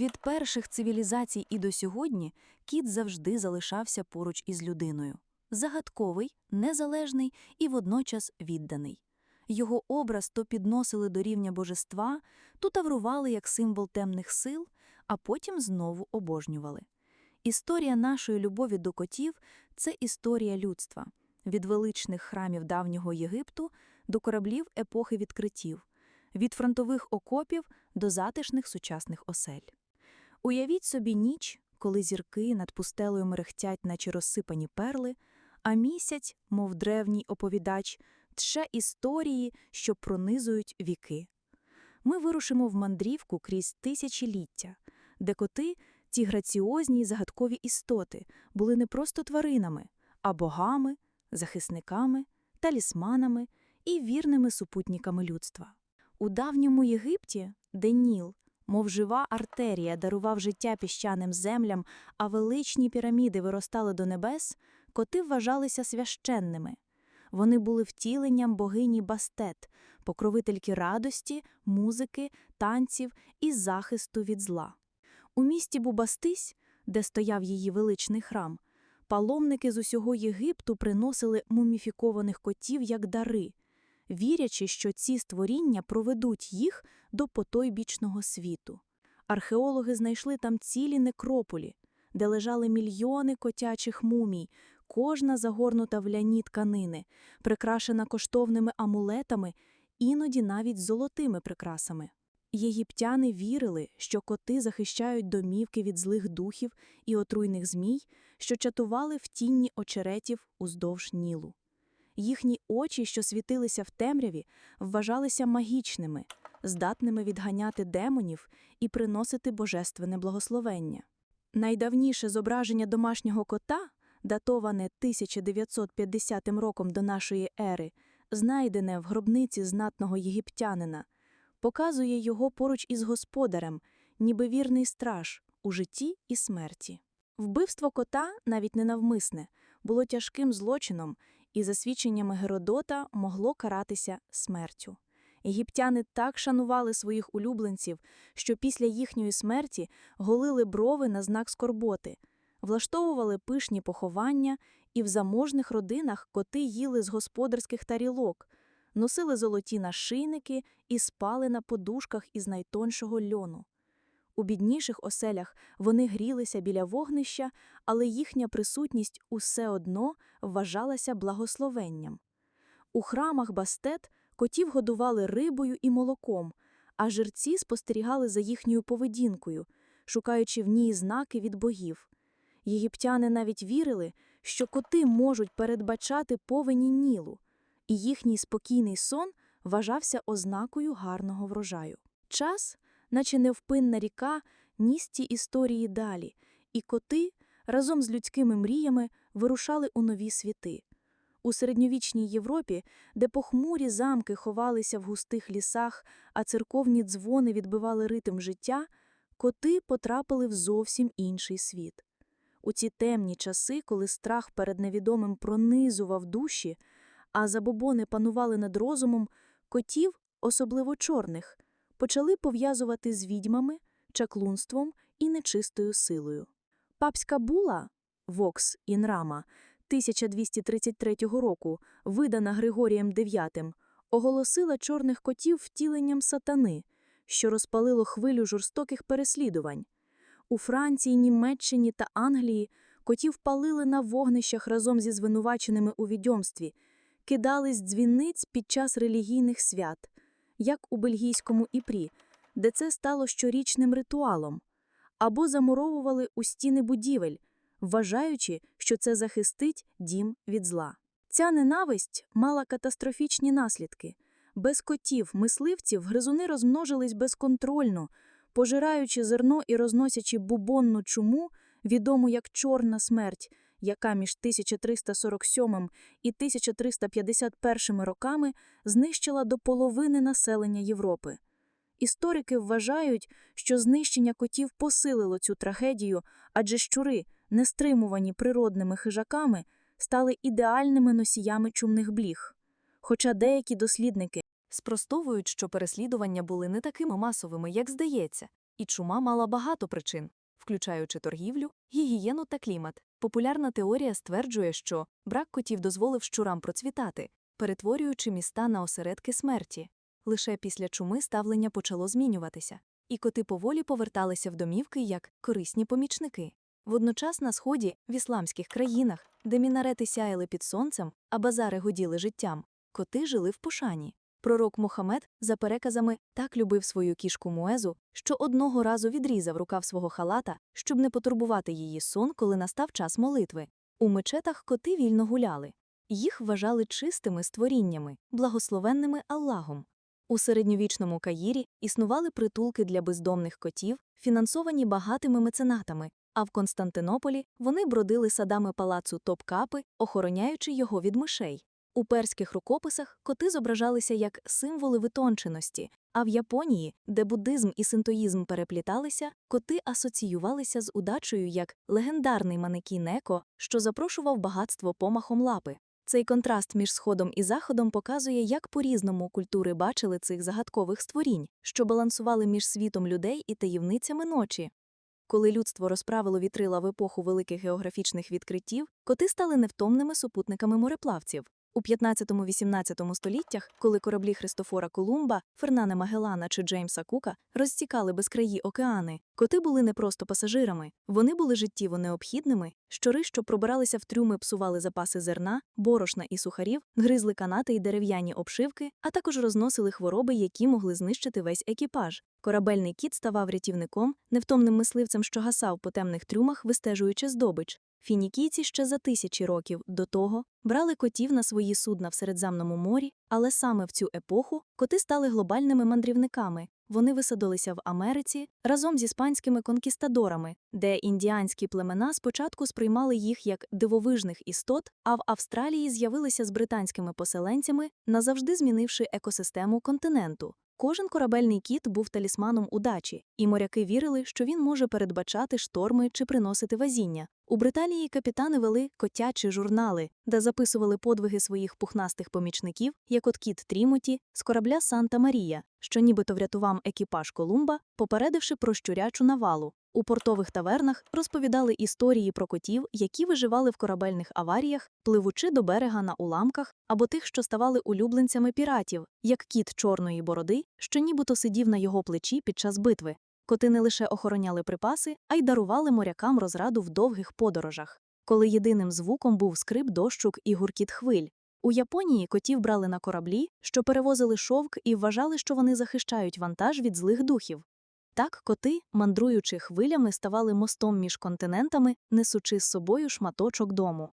Від перших цивілізацій і до сьогодні кіт завжди залишався поруч із людиною. Загадковий, незалежний і водночас відданий. Його образ то підносили до рівня божества, то таврували як символ темних сил, а потім знову обожнювали. Історія нашої любові до котів це історія людства від величних храмів давнього Єгипту до кораблів епохи відкриттів, від фронтових окопів до затишних сучасних осель. Уявіть собі ніч, коли зірки над пустелею мерехтять, наче розсипані перли, а місяць, мов древній оповідач, тше історії, що пронизують віки. Ми вирушимо в мандрівку крізь тисячоліття, де коти, ці граціозні й загадкові істоти, були не просто тваринами, а богами, захисниками, талісманами і вірними супутниками людства. У давньому Єгипті, де Ніл, мов жива артерія, дарував життя піщаним землям, а величні піраміди виростали до небес, коти вважалися священними. Вони були втіленням богині Бастет, покровительки радості, музики, танців і захисту від зла. У місті Бубастись, де стояв її величний храм, паломники з усього Єгипту приносили муміфікованих котів як дари, вірячи, що ці створіння проведуть їх до потойбічного світу. Археологи знайшли там цілі некрополі, де лежали мільйони котячих мумій, кожна загорнута в ляні тканини, прикрашена коштовними амулетами, іноді навіть золотими прикрасами. Єгиптяни вірили, що коти захищають домівки від злих духів і отруйних змій, що чатували в тінні очеретів уздовж Нілу. Їхні очі, що світилися в темряві, вважалися магічними, здатними відганяти демонів і приносити божественне благословення. Найдавніше зображення домашнього кота, датоване 1950 роком до нашої ери, знайдене в гробниці знатного єгиптянина, показує його поруч із господарем, ніби вірний страж у житті і смерті. Вбивство кота, навіть ненавмисне, було тяжким злочином і, за свідченнями Геродота, могло каратися смертю. Єгиптяни так шанували своїх улюбленців, що після їхньої смерті голили брови на знак скорботи, влаштовували пишні поховання, і в заможних родинах коти їли з господарських тарілок, носили золоті нашийники і спали на подушках із найтоншого льону. У бідніших оселях вони грілися біля вогнища, але їхня присутність усе одно вважалася благословенням. У храмах бастет котів годували рибою і молоком, а жерці спостерігали за їхньою поведінкою, шукаючи в ній знаки від богів. Єгиптяни навіть вірили, що коти можуть передбачати повені Нілу, і їхній спокійний сон вважався ознакою гарного врожаю. Час, наче невпинна ріка, ніс ці історії далі, і коти разом з людськими мріями вирушали у нові світи. У середньовічній Європі, де похмурі замки ховалися в густих лісах, а церковні дзвони відбивали ритм життя, коти потрапили в зовсім інший світ. У ці темні часи, коли страх перед невідомим пронизував душі, а забобони панували над розумом, котів, особливо чорних, почали пов'язувати з відьмами, чаклунством і нечистою силою. Папська була Вокс Інрама 1233 року, видана Григорієм IX, оголосила чорних котів втіленням сатани, що розпалило хвилю жорстоких переслідувань. У Франції, Німеччині та Англії котів палили на вогнищах разом зі звинуваченими у відьомстві, кидали з дзвіниць під час релігійних свят, як у бельгійському Іпрі, де це стало щорічним ритуалом, або замуровували у стіни будівель, вважаючи, що це захистить дім від зла. Ця ненависть мала катастрофічні наслідки. Без котів, мисливців, гризуни розмножились безконтрольно, пожираючи зерно і розносячи бубонну чуму, відому як чорна смерть, яка між 1347 і 1351 роками знищила до половини населення Європи. Історики вважають, що знищення котів посилило цю трагедію, адже щури, не стримувані природними хижаками, стали ідеальними носіями чумних бліг. Хоча деякі дослідники Спростовують, що переслідування були не такими масовими, як здається, І чума мала багато причин, включаючи торгівлю, гігієну та клімат. Популярна теорія стверджує, що брак котів дозволив щурам процвітати, перетворюючи міста на осередки смерті. Лише після чуми ставлення почало змінюватися, і коти поволі поверталися в домівки як корисні помічники. Водночас на сході, в ісламських країнах, де мінарети сяяли під сонцем, а базари годіли життям, коти жили в пошані. Пророк Мухаммед, за переказами, так любив свою кішку Муезу, що одного разу відрізав рукав свого халата, щоб не потурбувати її сон, коли настав час молитви. У мечетах коти вільно гуляли. Їх вважали чистими створіннями, благословенними Аллахом. У середньовічному Каїрі існували притулки для бездомних котів, фінансовані багатими меценатами, а в Константинополі вони бродили садами палацу Топкапи, охороняючи його від мишей. У перських рукописах коти зображалися як символи витонченості, а в Японії, де буддизм і синтоїзм перепліталися, коти асоціювалися з удачею як легендарний манекін Еко, що запрошував багатство помахом лапи. Цей контраст між сходом і заходом показує, як по-різному культури бачили цих загадкових створінь, що балансували між світом людей і таємницями ночі. Коли людство розправило вітрила в епоху великих географічних відкриттів, коти стали невтомними супутниками мореплавців. У 15-18 століттях, коли кораблі Христофора Колумба, Фернана Магеллана чи Джеймса Кука розтікали безкраї океани, коти були не просто пасажирами, вони були життєво необхідними, щори, що пробиралися в трюми, псували запаси зерна, борошна і сухарів, гризли канати й дерев'яні обшивки, а також розносили хвороби, які могли знищити весь екіпаж. Корабельний кіт ставав рятівником, невтомним мисливцем, що гасав по темних трюмах, вистежуючи здобич. Фінікійці ще за тисячі років до того брали котів на свої судна в Середземному морі, але саме в цю епоху коти стали глобальними мандрівниками. Вони висадилися в Америці разом з іспанськими конкістадорами, де індіанські племена спочатку сприймали їх як дивовижних істот, а в Австралії з'явилися з британськими поселенцями, назавжди змінивши екосистему континенту. Кожен корабельний кіт був талісманом удачі, і моряки вірили, що він може передбачати шторми чи приносити вазіння. У Британії капітани вели котячі журнали, де записували подвиги своїх пухнастих помічників, як от кіт Трімоті з корабля Санта Марія, що нібито врятував екіпаж Колумба, попередивши про щурячу навалу. У портових тавернах розповідали історії про котів, які виживали в корабельних аваріях, пливучи до берега на уламках, або тих, що ставали улюбленцями піратів, як кіт чорної бороди, що нібито сидів на його плечі під час битви. Коти не лише охороняли припаси, а й дарували морякам розраду в довгих подорожах, коли єдиним звуком був скрип дощук і гуркіт хвиль. У Японії котів брали на кораблі, що перевозили шовк і вважали, що вони захищають вантаж від злих духів. Так коти, мандруючи хвилями, ставали мостом між континентами, несучи з собою шматочок дому.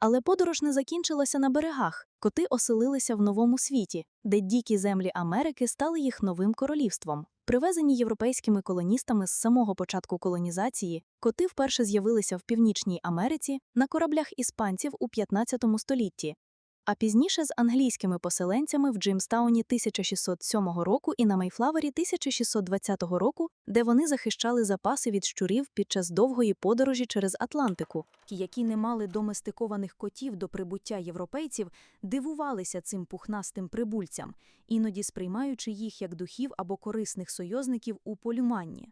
Але подорож не закінчилася на берегах. Коти оселилися в новому світі, де дикі землі Америки стали їх новим королівством. Привезені європейськими колоністами з самого початку колонізації, коти вперше з'явилися в Північній Америці на кораблях іспанців у 15 столітті, а пізніше з англійськими поселенцями в Джеймстауні 1607 року і на Мейфлавері 1620 року, де вони захищали запаси від щурів під час довгої подорожі через Атлантику. Які не мали доместикованих котів до прибуття європейців, дивувалися цим пухнастим прибульцям, іноді сприймаючи їх як духів або корисних союзників у полюманні.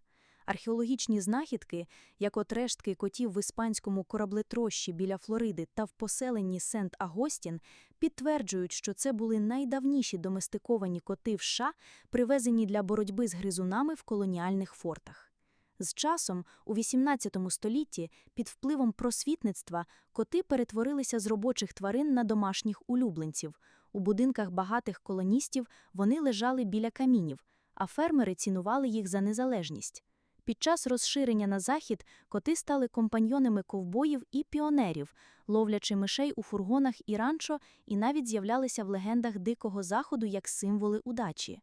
Археологічні знахідки, як от рештки котів в іспанському кораблетрощі біля Флориди та в поселенні Сент-Агостін, підтверджують, що це були найдавніші доместиковані коти в США, привезені для боротьби з гризунами в колоніальних фортах. З часом, у XVIII столітті, під впливом просвітництва, коти перетворилися з робочих тварин на домашніх улюбленців. У будинках багатих колоністів вони лежали біля камінів, а фермери цінували їх за незалежність. Під час розширення на захід коти стали компаньйонами ковбоїв і піонерів, ловлячи мишей у фургонах і ранчо, і навіть з'являлися в легендах Дикого Заходу як символи удачі.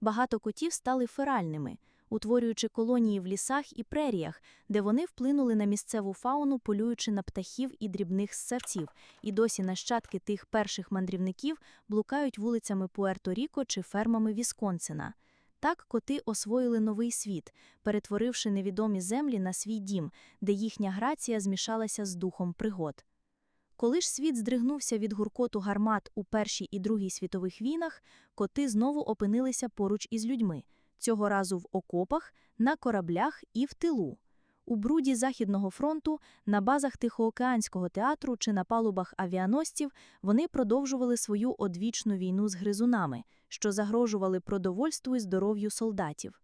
Багато котів стали феральними, утворюючи колонії в лісах і преріях, де вони вплинули на місцеву фауну, полюючи на птахів і дрібних ссавців, і досі нащадки тих перших мандрівників блукають вулицями Пуерто-Ріко чи фермами Вісконсина. Так коти освоїли новий світ, перетворивши невідомі землі на свій дім, де їхня грація змішалася з духом пригод. Коли ж світ здригнувся від гуркоту гармат у Першій і Другій світових війнах, коти знову опинилися поруч із людьми, цього разу в окопах, на кораблях і в тилу. У бруді Західного фронту, на базах Тихоокеанського театру чи на палубах авіаносців вони продовжували свою одвічну війну з гризунами, що загрожували продовольству і здоров'ю солдатів.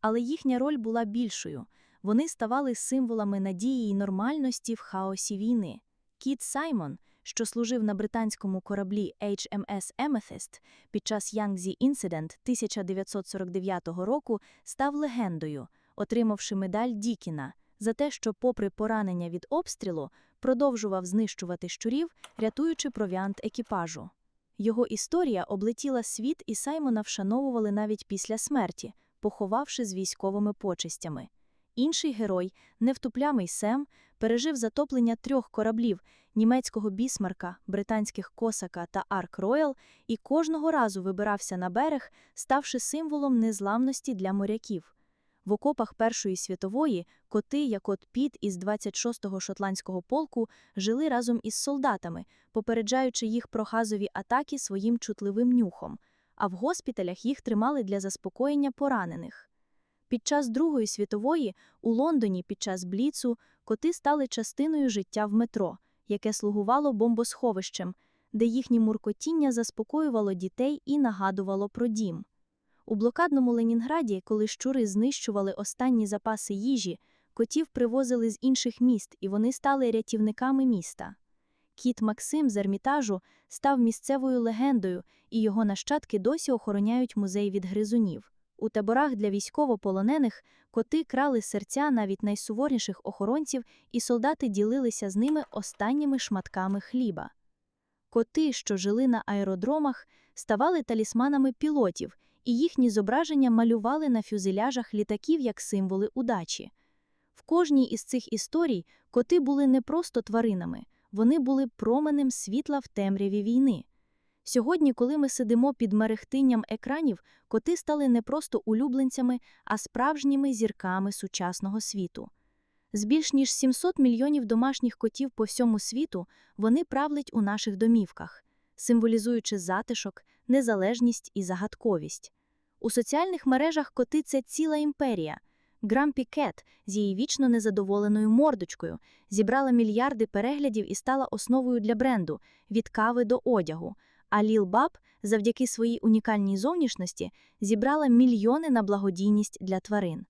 Але їхня роль була більшою. Вони ставали символами надії й нормальності в хаосі війни. Кіт Саймон, що служив на британському кораблі HMS Amethyst під час Янгзі Інцидент 1949 року, став легендою, отримавши медаль Дікіна за те, що, попри поранення від обстрілу, продовжував знищувати щурів, рятуючи провіант екіпажу. Його історія облетіла світ, і Саймона вшановували навіть після смерті, поховавши з військовими почестями. Інший герой, невтуплямий Сем, пережив затоплення трьох кораблів німецького бісмарка, британських косака та Арк Роял, і кожного разу вибирався на берег, ставши символом незламності для моряків. В окопах Першої світової коти, як от Піт із 26-го шотландського полку, жили разом із солдатами, попереджаючи їх про газові атаки своїм чутливим нюхом, а в госпіталях їх тримали для заспокоєння поранених. Під час Другої світової у Лондоні під час Бліцу коти стали частиною життя в метро, яке слугувало бомбосховищем, де їхнє муркотіння заспокоювало дітей і нагадувало про дім. У блокадному Ленінграді, коли щури знищували останні запаси їжі, котів привозили з інших міст, і вони стали рятівниками міста. Кіт Максим з Ермітажу став місцевою легендою, і його нащадки досі охороняють музей від гризунів. У таборах для військовополонених коти крали серця навіть найсуворніших охоронців, і солдати ділилися з ними останніми шматками хліба. Коти, що жили на аеродромах, ставали талісманами пілотів, і їхні зображення малювали на фюзеляжах літаків як символи удачі. В кожній із цих історій коти були не просто тваринами, вони були променем світла в темряві війни. Сьогодні, коли ми сидимо під мерехтинням екранів, коти стали не просто улюбленцями, а справжніми зірками сучасного світу. З більш ніж 700 мільйонів домашніх котів по всьому світу вони правлять у наших домівках, символізуючи затишок, незалежність і загадковість. У соціальних мережах коти це ціла імперія. Грампі Кет з її вічно незадоволеною мордочкою зібрала мільярди переглядів і стала основою для бренду від кави до одягу. А Ліл Баб, завдяки своїй унікальній зовнішності, зібрала мільйони на благодійність для тварин.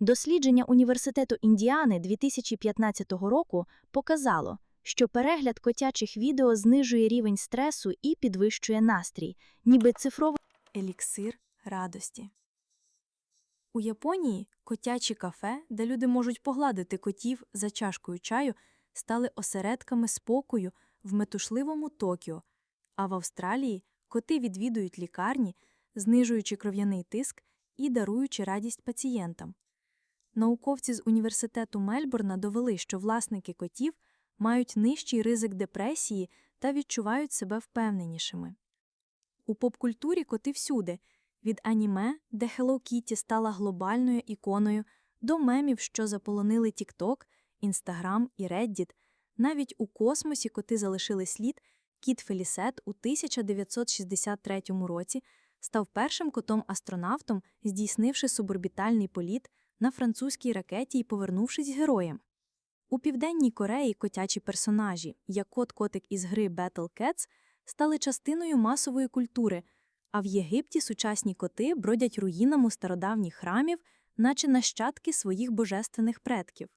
Дослідження Університету Індіани 2015 року показало, що перегляд котячих відео знижує рівень стресу і підвищує настрій, ніби цифровий еліксир радості. У Японії котячі кафе, де люди можуть погладити котів за чашкою чаю, стали осередками спокою в метушливому Токіо, а в Австралії коти відвідують лікарні, знижуючи кров'яний тиск і даруючи радість пацієнтам. Науковці з університету Мельбурна довели, що власники котів мають нижчий ризик депресії та відчувають себе впевненішими. У попкультурі коти всюди від аніме, де Hello Kitty стала глобальною іконою, до мемів, що заполонили TikTok, Instagram і Reddit, навіть у космосі коти залишили слід. Кіт Фелісет у 1963 році став першим котом-астронавтом, здійснивши суборбітальний політ на французькій ракеті і повернувшись героєм. У Південній Кореї котячі персонажі, як кот-котик із гри Battle Cats, стали частиною масової культури, а в Єгипті сучасні коти бродять руїнами стародавніх храмів, наче нащадки своїх божественних предків.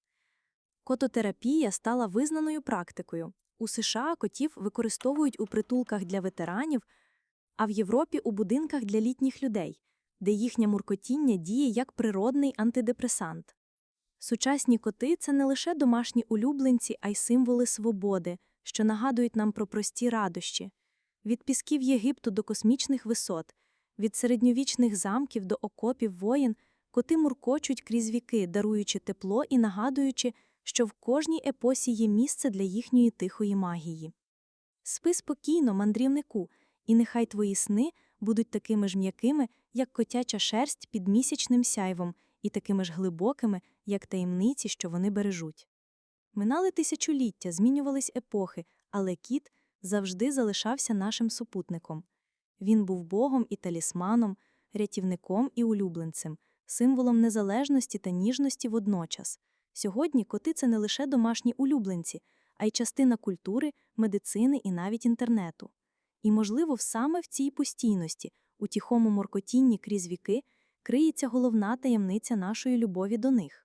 Кототерапія стала визнаною практикою. У США котів використовують у притулках для ветеранів, а в Європі у будинках для літніх людей, де їхнє муркотіння діє як природний антидепресант. Сучасні коти це не лише домашні улюбленці, а й символи свободи, що нагадують нам про прості радощі. Від пісків Єгипту до космічних висот, від середньовічних замків до окопів воїн, коти муркочуть крізь віки, даруючи тепло і нагадуючи, що в кожній епосі є місце для їхньої тихої магії. Спи спокійно, мандрівнику, і нехай твої сни будуть такими ж м'якими, як котяча шерсть під місячним сяйвом, і такими ж глибокими, як таємниці, що вони бережуть. Минали тисячоліття, змінювались епохи, але кіт завжди залишався нашим супутником. Він був богом і талісманом, рятівником і улюбленцем, символом незалежності та ніжності водночас. Сьогодні коти це не лише домашні улюбленці, а й частина культури, медицини і навіть інтернету. І, можливо, саме в цій постійності, у тихому моркотінні крізь віки, криється головна таємниця нашої любові до них.